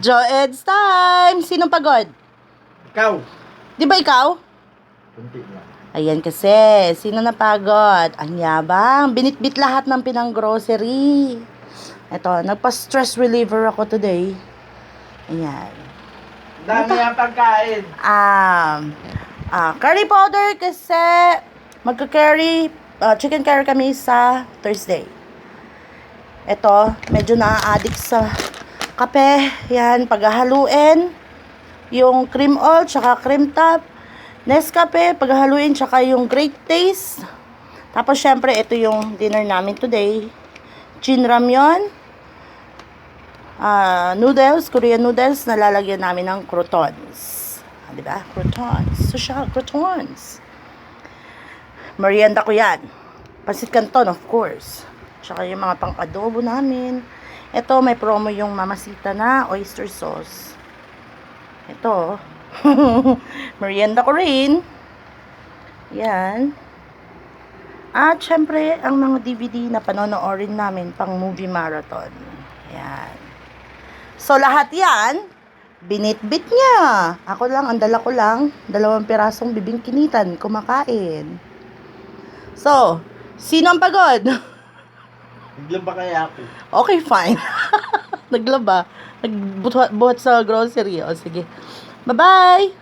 Joed's time! Sinong pagod? Ikaw. Di ba ikaw? Kunti lang. Ayan kasi, sino napagod? Ang yabang, binitbit lahat ng pinang-grocery. Ito, nagpa-stress reliever ako today. Ayan. Dami ang pagkain. Um, ah, curry powder kasi magka-curry, ah, chicken curry kami sa Thursday. Ito, medyo na-addict sa kape. Yan, paghahaluin. Yung cream oil, tsaka cream top. Nescafe, paghahaluin, tsaka yung great taste. Tapos, syempre, ito yung dinner namin today. Chin ramyon. Ah, noodles, Korean noodles, nalalagyan namin ng croutons. Ah, di ba? Croutons. Social croutons. Merienda ko yan. Pansit canton, of course. Tsaka yung mga pang-adobo namin. Ito, may promo yung mamasita na oyster sauce. Ito. Merienda ko rin. Yan. At syempre, ang mga DVD na panonoorin namin pang movie marathon. Yan. So, lahat yan, binitbit niya. Ako lang, ang dala ko lang, dalawang pirasong bibing kinitan, kumakain. So, sino ang pagod? Biglang ba kaya ako? Okay, fine. Naglaba. Nagbuhat buhat sa grocery. O, sige. Bye-bye!